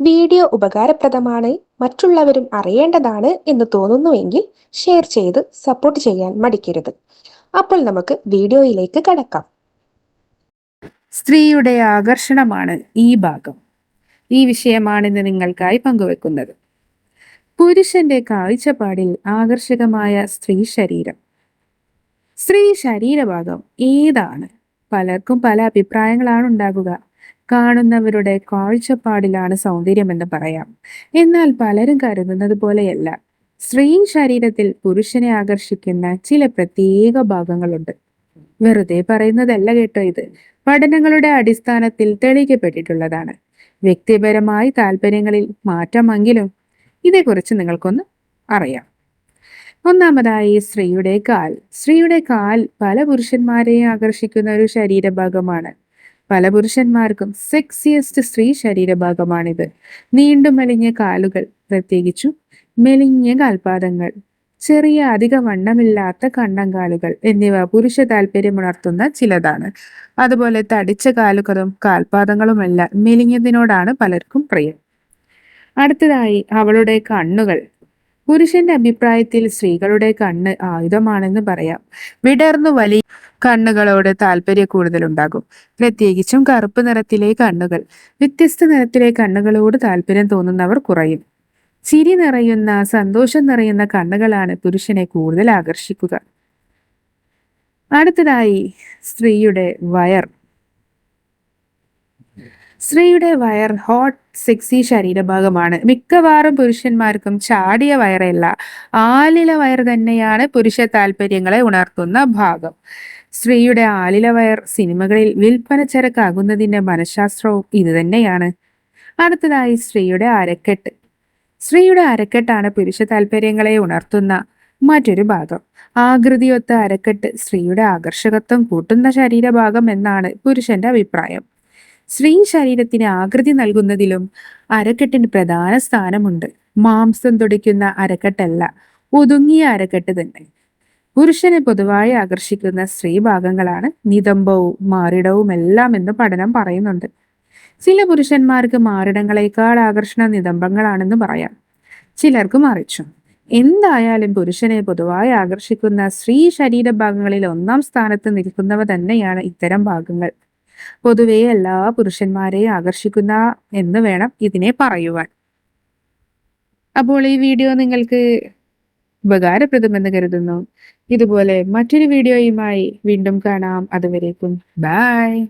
Video ഉപകാരപ്രദമാണ് മറ്റുള്ളവരും അറിയേണ്ടതാണ് എന്ന് തോന്നുന്നുവെങ്കിൽ ഷെയർ ചെയ്ത് സപ്പോർട്ട് ചെയ്യാൻ മടിക്കരുത്. അപ്പോൾ നമുക്ക് വീഡിയോയിലേക്ക് കടക്കാം. സ്ത്രീയുടെ ആകർഷണമാണ് ഈ ഭാഗം. ഈ വിഷയമാണ് ഇന്ന് നിങ്ങൾക്കായി പങ്കുവെക്കുന്നത്. പുരുഷന്റെ കാഴ്ചപ്പാടിൽ ആകർഷകമായ സ്ത്രീ ശരീരം. സ്ത്രീ ശരീരഭാഗം ഏതാണ്? പലർക്കും പല അഭിപ്രായങ്ങളാണ് ഉണ്ടാകുക കാണുന്നവരുടെ കാഴ്ചപ്പാടിലാണ് സൗന്ദര്യമെന്ന് പറയാം. എന്നാൽ പലരും കരുതുന്നത് പോലെയല്ല. സ്ത്രീ ശരീരത്തിൽ പുരുഷനെ ആകർഷിക്കുന്ന ചില പ്രത്യേക ഭാഗങ്ങളുണ്ട്. വെറുതെ പറയുന്നതല്ല കേട്ടോ ഇത്. പഠനങ്ങളുടെ അടിസ്ഥാനത്തിൽ തെളിയിക്കപ്പെട്ടിട്ടുള്ളതാണ്. വ്യക്തിപരമായി താല്പര്യങ്ങളിൽ മാറ്റമെങ്കിലും ഇതേക്കുറിച്ച് നിങ്ങൾക്കൊന്ന് അറിയാം. ഒന്നാമതായി സ്ത്രീയുടെ കാൽ. സ്ത്രീയുടെ കാൽ പല പുരുഷന്മാരെയും ആകർഷിക്കുന്ന ഒരു ശരീരഭാഗമാണ്. പല പുരുഷന്മാർക്കും സെക്സിയസ്റ്റ് സ്ത്രീ ശരീരഭാഗമാണിത്. നീണ്ടു മെലിഞ്ഞ കാലുകൾ പ്രത്യേകിച്ചു മെലിഞ്ഞ കാൽപാദങ്ങൾ ചെറിയ അധിക വണ്ണമില്ലാത്ത കണ്ണങ്കാലുകൾ എന്നിവ പുരുഷ താല്പര്യമുണർത്തുന്ന ചിലതാണ്. അതുപോലെ തടിച്ച കാലുകളും കാൽപാദങ്ങളുമെല്ലാം മെലിഞ്ഞതിനോടാണ് പലർക്കും പ്രിയം. അടുത്തതായി അവളുടെ കണ്ണുകൾ. പുരുഷന്റെ അഭിപ്രായത്തിൽ സ്ത്രീകളുടെ കണ്ണ് ആയുധമാണെന്ന് പറയാം. വിടർന്നു വലിയ കണ്ണുകളോട് താല്പര്യ കൂടുതലുണ്ടാകും. പ്രത്യേകിച്ചും കറുപ്പ് നിറത്തിലെ കണ്ണുകൾ. വ്യത്യസ്ത നിറത്തിലെ കണ്ണുകളോട് താല്പര്യം തോന്നുന്നവർ കുറയും. ചിരി നിറയുന്ന സന്തോഷം നിറയുന്ന കണ്ണുകളാണ് പുരുഷനെ കൂടുതൽ ആകർഷിക്കുക. അടുത്തതായി സ്ത്രീയുടെ വയർ. സ്ത്രീയുടെ വയർ ഹോട്ട് സെക്സി ശരീരഭാഗമാണ്. മിക്കവാറും പുരുഷന്മാർക്കും ചാടിയ വയറല്ല. ആലില വയർ തന്നെയാണ് പുരുഷ താല്പര്യങ്ങളെ ഉണർത്തുന്ന ഭാഗം. സ്ത്രീയുടെ ആലില വയർ സിനിമകളിൽ വിൽപ്പന ചരക്കാകുന്നതിന്റെ മനഃശാസ്ത്രവും ഇതുതന്നെയാണ് അടുത്തതായി സ്ത്രീയുടെ അരക്കെട്ട്. സ്ത്രീയുടെ അരക്കെട്ടാണ് പുരുഷ താല്പര്യങ്ങളെ ഉണർത്തുന്ന മറ്റൊരു ഭാഗം. ആകൃതിയൊത്ത അരക്കെട്ട് സ്ത്രീയുടെ ആകർഷകത്വം കൂട്ടുന്ന ശരീരഭാഗം എന്നാണ് പുരുഷന്റെ അഭിപ്രായം. സ്ത്രീ ശരീരത്തിന് ആകൃതി നൽകുന്നതിലും അരക്കെട്ടിന് പ്രധാന സ്ഥാനമുണ്ട്. മാംസം തുടിക്കുന്ന അരക്കെട്ടല്ല ഒതുങ്ങിയ അരക്കെട്ട് തന്നെ. പുരുഷനെ പൊതുവായി ആകർഷിക്കുന്ന സ്ത്രീ ഭാഗങ്ങളാണ് നിതംബവും മാറിടവും എല്ലാം എന്ന് പഠനം പറയുന്നുണ്ട്. ചില പുരുഷന്മാർക്ക് മാറിടങ്ങളെക്കാൾ ആകർഷണ നിതംബങ്ങളാണെന്ന് പറയാം. ചിലർക്ക് മറിച്ചു എന്തായാലും പുരുഷനെ പൊതുവായി ആകർഷിക്കുന്ന സ്ത്രീ ശരീരഭാഗങ്ങളിൽ ഒന്നാം സ്ഥാനത്ത് നിൽക്കുന്നവ തന്നെയാണ് ഇത്തരം ഭാഗങ്ങൾ. പൊതുവെ എല്ലാ പുരുഷന്മാരെയും ആകർഷിക്കുന്ന എന്ന് വേണം ഇതിനെ പറയുവാൻ. അപ്പോൾ ഈ വീഡിയോ നിങ്ങൾക്ക് ഉപകാരപ്രദമെന്ന് കരുതുന്നു. ഇതുപോലെ മറ്റൊരു വീഡിയോയുമായി വീണ്ടും കാണാം. അതുവരേക്കും ബൈ.